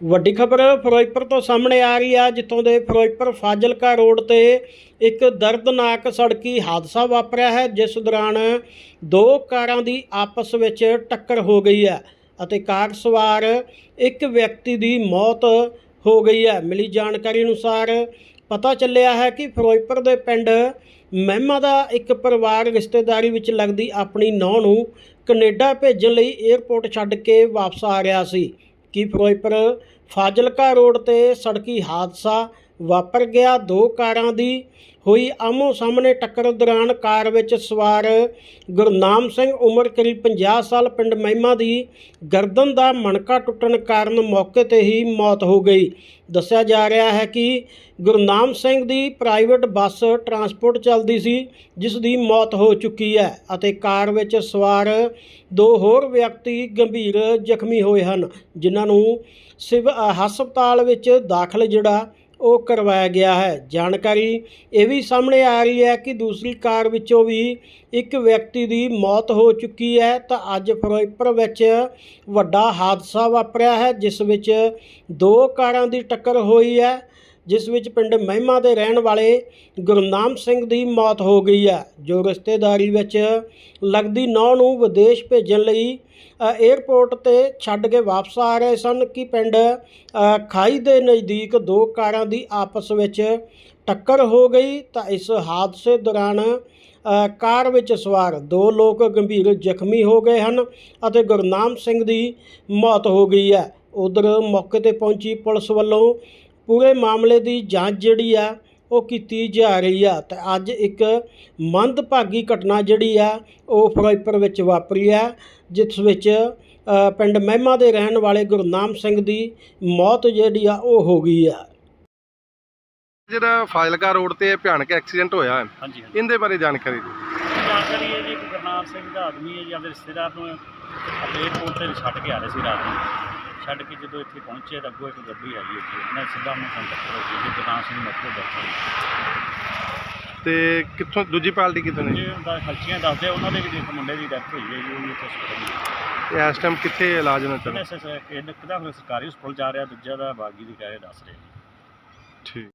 ਵੱਡੀ ਖਬਰ ਫਿਰੋਜ਼ਪੁਰ ਤੋਂ ਸਾਹਮਣੇ ਆ ਰਹੀ ਹੈ ਜਿੱਥੋਂ ਦੇ ਫਿਰੋਜ਼ਪੁਰ ਫਾਜ਼ਿਲਕਾ ਰੋਡ ਤੇ ਇੱਕ ਦਰਦਨਾਕ ਸੜਕੀ ਹਾਦਸਾ ਵਾਪਰਿਆ ਹੈ, ਜਿਸ ਦੌਰਾਨ ਦੋ ਕਾਰਾਂ ਦੀ ਆਪਸ ਵਿੱਚ ਟੱਕਰ ਹੋ ਗਈ ਹੈ ਅਤੇ ਕਾਰ ਸਵਾਰ ਇੱਕ ਵਿਅਕਤੀ ਦੀ ਮੌਤ ਹੋ ਗਈ ਹੈ। ਮਿਲੀ ਜਾਣਕਾਰੀ ਅਨੁਸਾਰ ਪਤਾ ਚੱਲਿਆ ਹੈ ਕਿ ਫਿਰੋਜ਼ਪੁਰ ਦੇ ਪਿੰਡ ਮਹਿਮਾ ਦਾ ਇੱਕ ਪਰਿਵਾਰ ਰਿਸ਼ਤੇਦਾਰੀ ਵਿੱਚ ਲੱਗਦੀ ਆਪਣੀ ਨੌਂ ਨੂੰ ਕੈਨੇਡਾ ਭੇਜਣ ਲਈ ਏਅਰਪੋਰਟ ਛੱਡ ਕੇ ਵਾਪਸ ਆ ਰਿਹਾ ਸੀ। ਕਿ ਫਿਰੋਜ਼ਪੁਰ ਫਾਜ਼ਿਲਕਾ ਰੋਡ ਤੇ ਸੜਕੀ ਹਾਦਸਾ ਵਾਪਰ ਗਿਆ। ਦੋ ਕਾਰਾਂ ਦੀ ਹੋਈ ਆਮੋ ਸਾਹਮਣੇ ਟੱਕਰ ਦੌਰਾਨ ਕਾਰ ਵਿੱਚ ਸਵਾਰ ਗੁਰਨਾਮ ਸਿੰਘ ਉਮਰ ਕਰੀਬ 50 ਸਾਲ ਪਿੰਡ ਮਹਿਮਾ ਦੀ ਗਰਦਨ ਦਾ ਮਣਕਾ ਟੁੱਟਣ ਕਾਰਨ ਮੌਕੇ ਤੇ ਹੀ ਮੌਤ ਹੋ ਗਈ। ਦੱਸਿਆ ਜਾ ਰਿਹਾ ਹੈ ਕਿ ਗੁਰਨਾਮ ਸਿੰਘ ਦੀ ਪ੍ਰਾਈਵੇਟ ਬੱਸ ਟਰਾਂਸਪੋਰਟ ਚੱਲਦੀ ਸੀ, ਜਿਸ ਦੀ ਮੌਤ ਹੋ ਚੁੱਕੀ ਹੈ ਅਤੇ ਕਾਰ ਵਿੱਚ ਸਵਾਰ ਦੋ ਹੋਰ ਵਿਅਕਤੀ ਗੰਭੀਰ ਜ਼ਖਮੀ ਹੋਏ ਹਨ, ਜਿਨ੍ਹਾਂ ਨੂੰ ਸਿਵ ਹਸਪਤਾਲ ਵਿੱਚ ਦਾਖਲ ਜਿਹੜਾ ਉਹ ਕਰਵਾਇਆ ਗਿਆ ਹੈ। ਜਾਣਕਾਰੀ ਇਹ ਵੀ ਸਾਹਮਣੇ ਆ ਰਹੀ ਹੈ ਕਿ ਦੂਸਰੀ ਕਾਰ ਵਿੱਚੋਂ ਵੀ ਇੱਕ ਵਿਅਕਤੀ ਦੀ ਮੌਤ ਹੋ ਚੁੱਕੀ ਹੈ। ਤਾਂ ਅੱਜ ਫਿਰੋਜ਼ਪੁਰ ਵਿੱਚ ਵੱਡਾ ਹਾਦਸਾ ਵਾਪਰਿਆ ਹੈ, ਜਿਸ ਵਿੱਚ ਦੋ ਕਾਰਾਂ ਦੀ ਟੱਕਰ ਹੋਈ ਹੈ। ਜਿਸ ਵਿੱਚ ਪਿੰਡ ਮਹਿਮਾ ਦੇ ਰਹਿਣ ਵਾਲੇ ਗੁਰਨਾਮ ਸਿੰਘ ਦੀ ਮੌਤ ਹੋ ਗਈ ਹੈ ਜੋ ਰਿਸ਼ਤੇਦਾਰੀ ਵਿੱਚ ਲੱਗਦੀ ਨੌ ਨੂੰ ਵਿਦੇਸ਼ ਭੇਜਣ ਲਈ ਅ, ਏਅਰਪੋਰਟ ਤੇ ਛੱਡ ਕੇ ਵਾਪਸ ਆ ਰਹੇ ਸਨ ਕਿ ਪਿੰਡ ਖਾਈ ਦੇ ਨਜ਼ਦੀਕ ਦੋ ਕਾਰਾਂ ਦੀ ਆਪਸ ਵਿੱਚ ਟੱਕਰ ਹੋ ਗਈ ਤਾਂ ਇਸ ਹਾਦਸੇ ਦੌਰਾਨ ਕਾਰ ਵਿੱਚ ਸਵਾਰ ਦੋ ਲੋਕ ਗੰਭੀਰ ਜ਼ਖਮੀ ਹੋ ਗਏ ਹਨ ਅਤੇ ਗੁਰਨਾਮ ਸਿੰਘ ਦੀ ਮੌਤ ਹੋ ਗਈ ਹੈ। ਉਧਰ ਮੌਕੇ ਤੇ ਪਹੁੰਚੀ ਪੁਲਿਸ ਵੱਲੋਂ ਪੂਰੇ ਮਾਮਲੇ ਦੀ ਜਾਂਚ ਜਿਹੜੀ ਆ ਉਹ ਕੀਤੀ ਜਾ ਰਹੀ ਆ। ਤੇ ਅੱਜ ਇੱਕ ਮੰਦਭਾਗੀ ਘਟਨਾ ਜਿਹੜੀ ਆ ਉਹ ਫਿਰੋਜ਼ਪੁਰ ਵਿੱਚ ਵਾਪਰੀ ਆ ਜਿਸ ਵਿੱਚ ਪਿੰਡ ਮਹਿਮਾ ਦੇ ਰਹਿਣ ਵਾਲੇ ਗੁਰਨਾਮ ਸਿੰਘ ਦੀ ਮੌਤ ਜਿਹੜੀ ਆ ਉਹ ਹੋ ਗਈ ਆ। ਜਿਹੜਾ ਫਾਜ਼ਿਲਕਾ ਰੋਡ ਤੇ ਇਹ ਭਿਆਨਕ ਐਕਸੀਡੈਂਟ ਹੋਇਆ ਹੈ ਹਾਂਜੀ ਹਾਂਜੀ। ਇਹਦੇ ਬਾਰੇ ਜਾਣਕਾਰੀ ਦਿਓ। ਜਾਣਕਾਰੀ ਹੈ ਜੀ ਗੁਰਨਾਮ ਸਿੰਘ ਦਾ ਆਦਮੀ ਹੈ ਜੀ ਆਪਣੇ ਰਿਸ਼ਤੇਦਾਰ ਨੂੰ ਏਅਰਪੋਰਟ ਤੇ ਛੱਡ ਕੇ ਆ ਰਹੇ ਸੀ ਰਾਤ ਨੂੰ। ਛੱਡ ਕੇ ਜਦੋਂ ਇੱਥੇ ਪਹੁੰਚੇ ਤਾਂ ਅੱਗੋਂ ਇੱਕ ਗੱਡੀ ਆਈ ਜੀ। ਉਹਨੇ ਸਿੱਧਾ ਮੂੰਹ ਕੰਟੈਕਟ ਹੋ ਗਈ ਜੀ ਗੁਰਨਾਮ ਸਿੰਘ ਮੱਥੇ ਦੱਸਿਆ ਤੇ ਕਿੱਥੋਂ ਦੂਜੀ ਪਾਰਟੀ ਕਿੱਥੋਂ ਨੇ? ਜੀ ਉਹਦਾ ਖਲਚੀਆਂ ਦੱਸਦੇ ਉਹਨਾਂ ਦੇ ਵੀ ਇੱਕ ਮੁੰਡੇ ਦੀ ਡੈਥ ਹੋਈ ਹੈ ਜੀ ਉਹ ਵੀ ਇੱਥੇ ਹਸਪਤਾਲ ਤੇ ਇਸ ਟਾਈਮ ਕਿੱਥੇ ਇਲਾਜ ਉਹਨਾਂ ਚੱਲ ਵਿੱਚ ਇੱਕ ਦਾ ਸਰਕਾਰੀ ਹਸਪਤਾਲ ਜਾ ਰਿਹਾ ਦੂਜਾ ਦਾ ਬਾਗੀ ਦੀ ਕਹਿ ਦੱਸ ਰਹੇ ਜੀ ਠੀਕ।